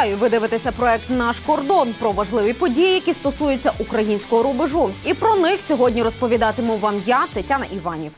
Вітаю! Ви дивитеся проект Наш кордон про важливі події, які стосуються українського рубежу. І про них сьогодні розповідатиму вам я, Тетяна Іванів.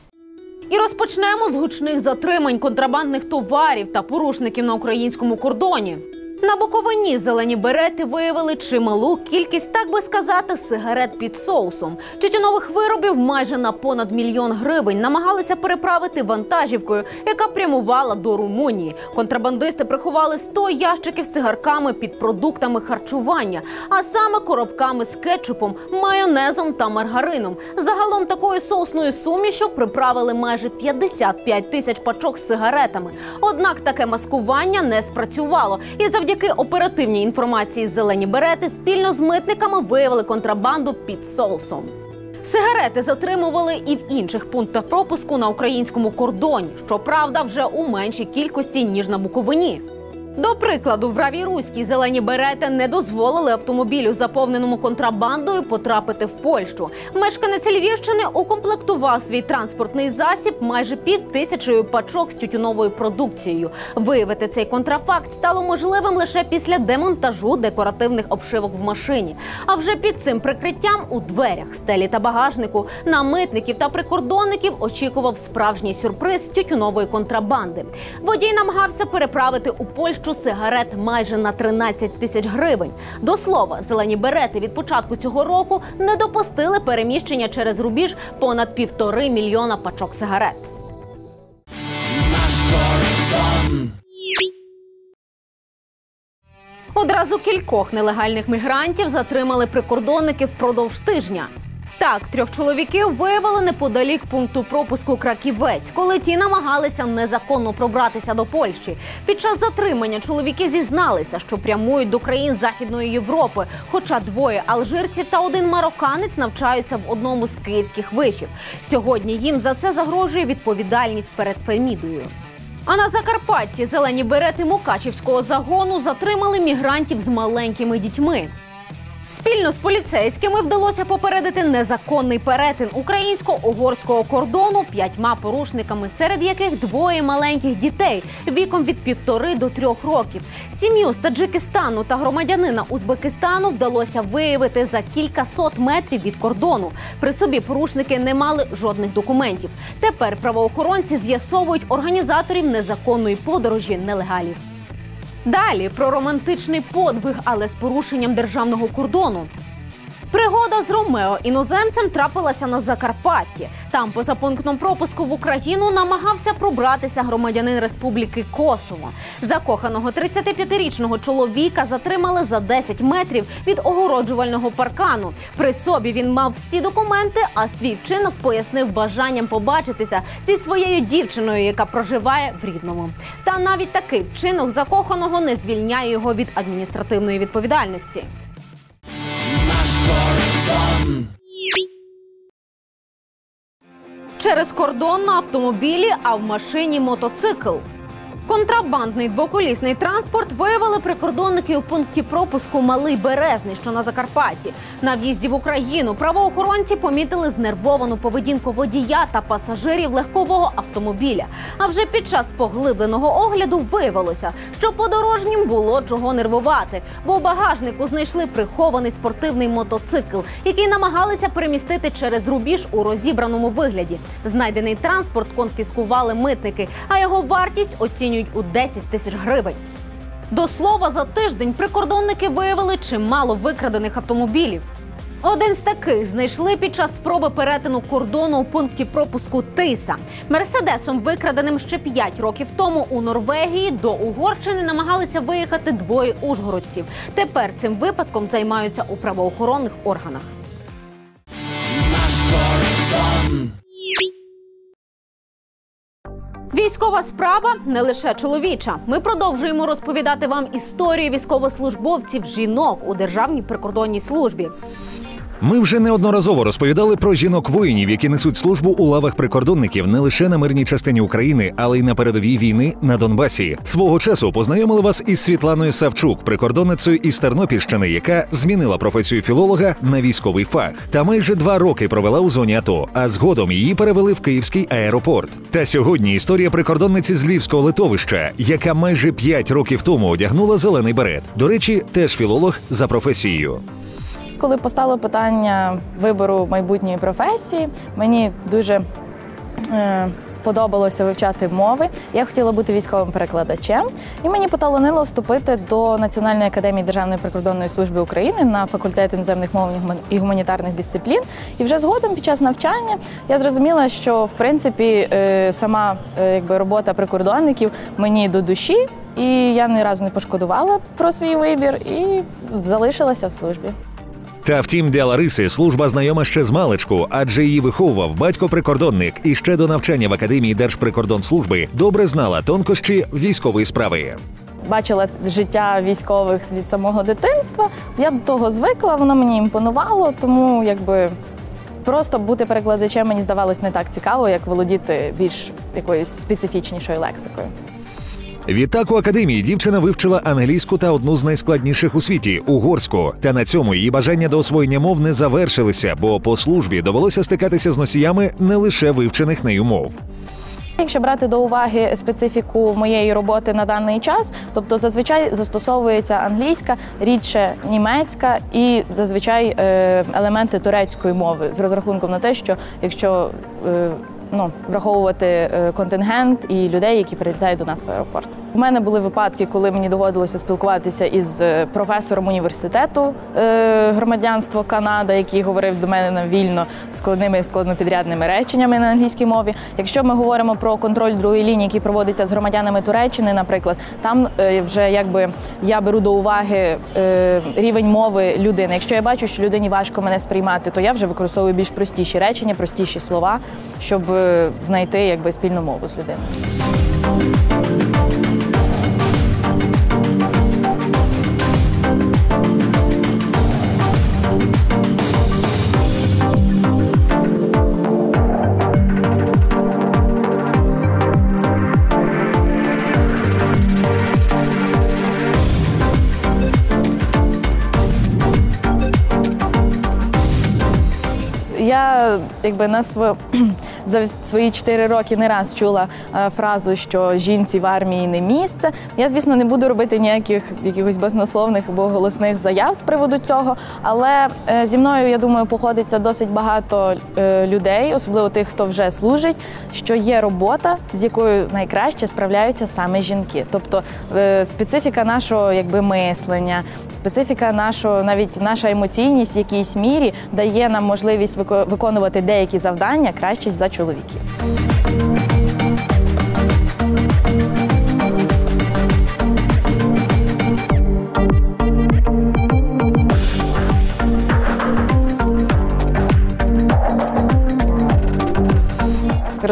І розпочнемо з гучних затримань контрабандних товарів та порушників на українському кордоні. На Буковині зелені берети виявили чималу кількість, так би сказати, сигарет під соусом. Тютюнових виробів майже на понад мільйон гривень намагалися переправити вантажівкою, яка прямувала до Румунії. Контрабандисти приховали 100 ящиків з цигарками під продуктами харчування, а саме коробками з кетчупом, майонезом та маргарином. Загалом такою соусною сумішю приправили майже 55 тисяч пачок з сигаретами. Однак таке маскування не спрацювало, і завдяки оперативній інформації зелені берети спільно з митниками виявили контрабанду під соусом. Сигарети затримували і в інших пунктах пропуску на українському кордоні, щоправда, вже у меншій кількості ніж на Буковині. До прикладу, в Равіруській зелені берети не дозволили автомобілю, заповненому контрабандою, потрапити в Польщу. Мешканець Львівщини укомплектував свій транспортний засіб майже пів тисячею пачок з тютюновою продукцією. Виявити цей контрафакт стало можливим лише після демонтажу декоративних обшивок в машині. А вже під цим прикриттям у дверях, стелі та багажнику на митників та прикордонників очікував справжній сюрприз тютюнової контрабанди. Водій намагався переправити у Польщу сигарет майже на 13 тисяч гривень. До слова, зелені берети від початку цього року не допустили переміщення через рубіж понад півтори мільйона пачок сигарет. Одразу кількох нелегальних мігрантів затримали прикордонники впродовж тижня. Так, трьох чоловіків виявили неподалік пункту пропуску Краківець, коли ті намагалися незаконно пробратися до Польщі. Під час затримання чоловіки зізналися, що прямують до країн Західної Європи. Хоча двоє алжирців та один марокканець навчаються в одному з київських вишів. Сьогодні їм за це загрожує відповідальність перед Фемідою. А на Закарпатті зелені берети Мукачівського загону затримали мігрантів з маленькими дітьми. Спільно з поліцейськими вдалося попередити незаконний перетин українсько-угорського кордону п'ятьма порушниками, серед яких двоє маленьких дітей віком від півтори до трьох років. Сім'ю з Таджикистану та громадянина Узбекистану вдалося виявити за кілька сот метрів від кордону. При собі порушники не мали жодних документів. Тепер правоохоронці з'ясовують організаторів незаконної подорожі нелегалів. Далі про романтичний подвиг, але з порушенням державного кордону. Пригода з Ромео іноземцем трапилася на Закарпатті. Там, поза пунктом пропуску в Україну, намагався пробратися громадянин Республіки Косово. Закоханого 35-річного чоловіка затримали за 10 метрів від огороджувального паркану. При собі він мав всі документи, а свій вчинок пояснив бажанням побачитися зі своєю дівчиною, яка проживає в рідному. Та навіть такий вчинок закоханого не звільняє його від адміністративної відповідальності. Через кордон на автомобілі, а в машині мотоцикл. Контрабандний двоколісний транспорт виявили прикордонники у пункті пропуску Малий Березний, що на Закарпатті. На в'їзді в Україну правоохоронці помітили знервовану поведінку водія та пасажирів легкового автомобіля. А вже під час поглибленого огляду виявилося, що подорожнім було чого нервувати, бо у багажнику знайшли прихований спортивний мотоцикл, який намагалися перемістити через рубіж у розібраному вигляді. Знайдений транспорт конфіскували митники, а його вартість оцінюють у 10 тисяч гривень. До слова, за тиждень прикордонники виявили чимало викрадених автомобілів. Один з таких знайшли під час спроби перетину кордону у пункті пропуску Тиса. Мерседесом, викраденим ще 5 років тому у Норвегії, до Угорщини намагалися виїхати двоє ужгородців. Тепер цим випадком займаються у правоохоронних органах. Військова справа не лише чоловіча. Ми продовжуємо розповідати вам історію військовослужбовців жінок у державній прикордонній службі. Ми вже неодноразово розповідали про жінок воїнів, які несуть службу у лавах прикордонників не лише на мирній частині України, але й на передовій війни на Донбасі. Свого часу познайомили вас із Світланою Савчук, прикордонницею із Тернопільщини, яка змінила професію філолога на військовий фах. Та майже два роки провела у зоні АТО, а згодом її перевели в Київський аеропорт. Та сьогодні історія прикордонниці з Львівського литовища, яка майже п'ять років тому одягнула зелений берет. До речі, теж філолог за професією. Коли постало питання вибору майбутньої професії, мені дуже е, подобалося вивчати мови. Я хотіла бути військовим перекладачем, і мені поталонило вступити до Національної академії Державної прикордонної служби України на факультет іноземних мов і гуманітарних дисциплін. І вже згодом під час навчання я зрозуміла, що в принципі е, сама е, якби робота прикордонників мені до душі. І я ні разу не пошкодувала про свій вибір і залишилася в службі. Та втім, для Лариси служба знайома ще з маличку, адже її виховував батько-прикордонник і ще до навчання в академії Держприкордонслужби добре знала тонкощі військової справи. Бачила життя військових від самого дитинства. Я до того звикла, воно мені імпонувало, тому якби просто бути перекладачем мені здавалось не так цікаво, як володіти більш якоюсь специфічнішою лексикою. Відтак у академії дівчина вивчила англійську та одну з найскладніших у світі угорську. Та на цьому її бажання до освоєння мов не завершилися, бо по службі довелося стикатися з носіями не лише вивчених нею мов. Якщо брати до уваги специфіку моєї роботи на даний час, тобто зазвичай застосовується англійська, рідше німецька і зазвичай е, елементи турецької мови з розрахунком на те, що якщо е, ну, враховувати е, контингент і людей, які прилітають до нас в аеропорт. У мене були випадки, коли мені доводилося спілкуватися із е, професором університету е, громадянство Канада, який говорив до мене на вільно складними складнопідрядними реченнями на англійській мові. Якщо ми говоримо про контроль другої лінії, який проводиться з громадянами Туреччини, наприклад, там вже якби я беру до уваги рівень мови людини. Якщо я бачу, що людині важко мене сприймати, то я вже використовую більш простіші речення, простіші слова, щоб знайти якби спільну мову з людиною. Я якби на своє за свої 4 роки не раз чула е, фразу, що жінці в армії не місце. Я, звісно, не буду робити ніяких якихось баснословних або голосних заяв з приводу цього, але е, зі мною я думаю, походиться досить багато е, людей, особливо тих, хто вже служить. Що є робота, з якою найкраще справляються саме жінки, тобто специфіка нашого якби мислення, специфіка нашого, навіть наша емоційність в якійсь мірі дає нам можливість виконувати деякі завдання краще за чоловіків.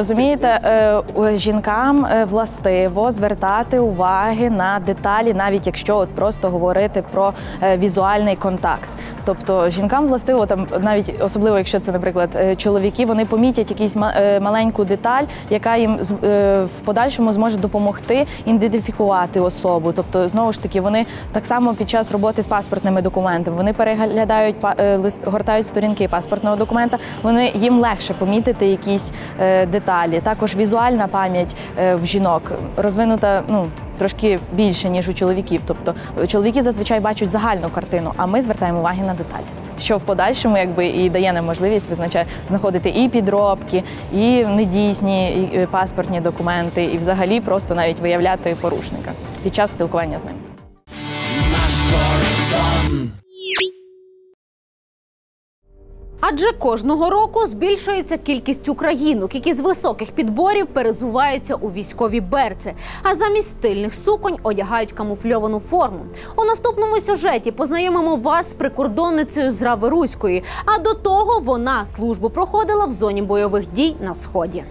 Розумієте, е, жінкам е, властиво звертати уваги на деталі, навіть якщо от просто говорити про е, візуальний контакт. Тобто жінкам властиво там, навіть особливо, якщо це, наприклад, чоловіки, вони помітять якусь маленьку деталь, яка їм в подальшому зможе допомогти ідентифікувати особу. Тобто, знову ж таки, вони так само під час роботи з паспортними документами вони переглядають гортають сторінки паспортного документа. Вони їм легше помітити якісь деталі. Також візуальна пам'ять е, в жінок розвинута ну трошки більше ніж у чоловіків. Тобто чоловіки зазвичай бачать загальну картину, а ми звертаємо уваги на деталі. Що в подальшому якби і дає нам можливість визначати знаходити і підробки, і недійсні і паспортні документи, і взагалі просто навіть виявляти порушника під час спілкування з ним. Наш кордон. Адже кожного року збільшується кількість українок, які з високих підборів перезуваються у військові берці, а замість стильних суконь одягають камуфльовану форму. У наступному сюжеті познайомимо вас з прикордонницею з Рави Руської. А до того вона службу проходила в зоні бойових дій на сході.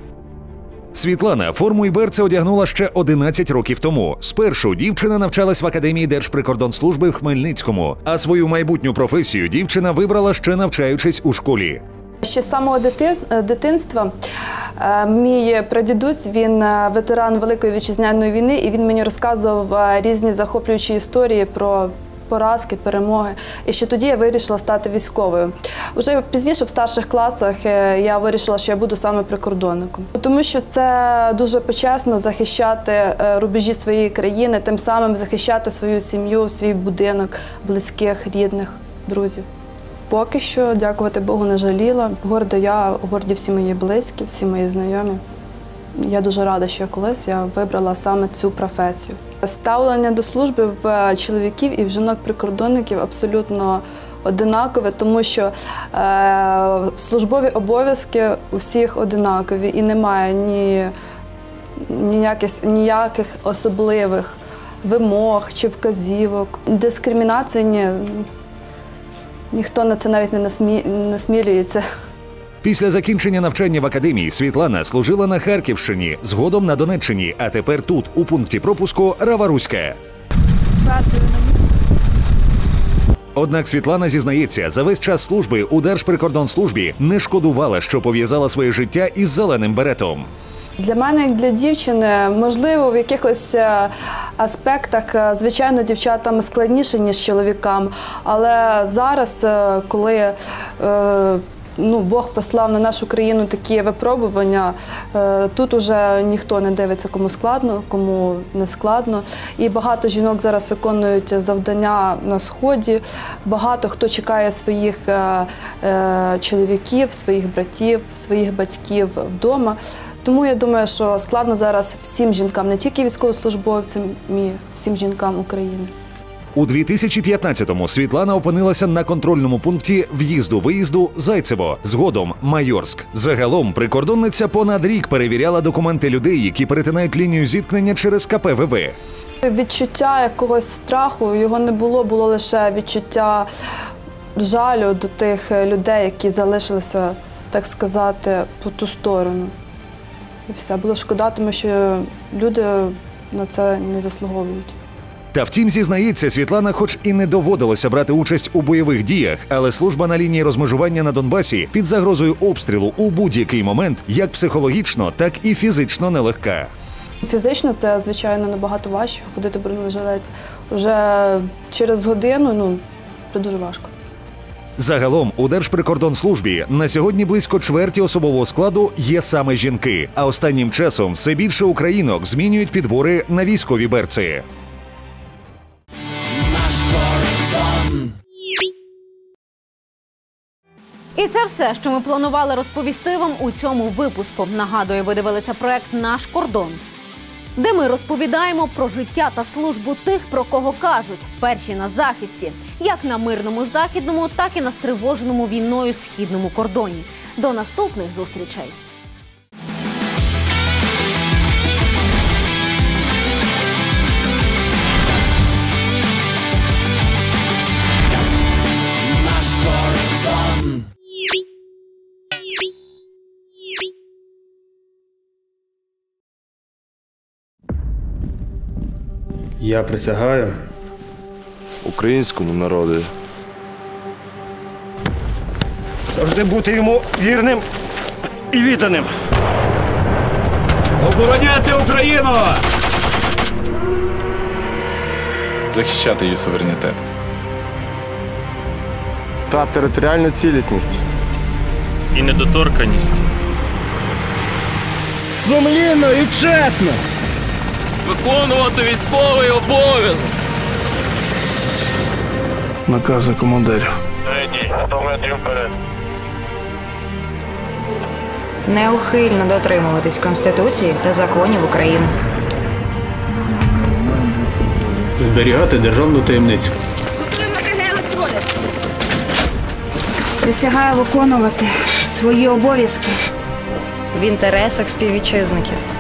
Світлана форму і берце одягнула ще 11 років тому. Спершу дівчина навчалась в академії Держприкордонслужби в Хмельницькому, а свою майбутню професію дівчина вибрала ще навчаючись у школі. Ще з самого дитинства е, мій прадідусь, він е, ветеран Великої вітчизняної війни, і він мені розказував е, різні захоплюючі історії про поразки, перемоги. І ще тоді я вирішила стати військовою. Уже пізніше, в старших класах, е, я вирішила, що я буду саме прикордонником. Тому що це дуже почесно захищати е, рубежі своєї країни, тим самим захищати свою сім'ю, свій будинок, близьких, рідних, друзів. Поки що, дякувати Богу, не жаліла. Горда я, горді всі мої близькі, всі мої знайомі. Я дуже рада, що колись я вибрала саме цю професію. Ставлення до служби в чоловіків і в жінок-прикордонників абсолютно одинакове, тому що е, службові обов'язки у всіх одинакові і немає ні, ніяких, ніяких особливих вимог чи вказівок. Дискримінації ні, Ніхто на це навіть не насмі... насмілюється. Після закінчення навчання в академії Світлана служила на Харківщині, згодом на Донеччині, а тепер тут, у пункті пропуску Раваруська. Однак Світлана зізнається, за весь час служби у Держприкордонслужбі не шкодувала, що пов'язала своє життя із зеленим беретом. Для мене, як для дівчини, можливо, в якихось е, аспектах, е, звичайно, дівчатам складніше, ніж чоловікам. Але зараз, е, коли е, ну, Бог послав на нашу країну такі випробування, е, тут уже ніхто не дивиться, кому складно, кому не складно. І багато жінок зараз виконують завдання на сході. Багато хто чекає своїх е, е, чоловіків, своїх братів, своїх батьків вдома. Тому я думаю, що складно зараз всім жінкам, не тільки військовослужбовцям, і всім жінкам України. У 2015-му Світлана опинилася на контрольному пункті в'їзду-виїзду Зайцево, згодом Майорськ. Загалом прикордонниця понад рік перевіряла документи людей, які перетинають лінію зіткнення через КПВВ. Відчуття якогось страху його не було, було лише відчуття жалю до тих людей, які залишилися, так сказати, по ту сторону. І все було шкода, тому що люди на це не заслуговують. Та втім, зізнається, Світлана, хоч і не доводилося брати участь у бойових діях, але служба на лінії розмежування на Донбасі під загрозою обстрілу у будь-який момент як психологічно, так і фізично нелегка. Фізично це, звичайно, набагато важче ходити в бронежилеті. Вже через годину ну, це дуже важко. Загалом у Держприкордонслужбі на сьогодні близько чверті особового складу є саме жінки. А останнім часом все більше українок змінюють підбори на військові берці. І це все, що ми планували розповісти вам у цьому випуску. Нагадую, ви дивилися проект Наш кордон, де ми розповідаємо про життя та службу тих, про кого кажуть, перші на захисті, як на мирному західному, так і на стривоженому війною східному кордоні. До наступних зустрічей. Я присягаю українському народу завжди бути йому вірним і відданим. Обороняти Україну! захищати її суверенітет. та територіальну цілісність. і недоторканість. Сумлінно і чесно! Виконувати військовий обов'язок. Накази командирів. неухильно дотримуватись Конституції та законів України. Зберігати державну таємницю. Присягаю виконувати свої обов'язки В інтересах співвітчизників.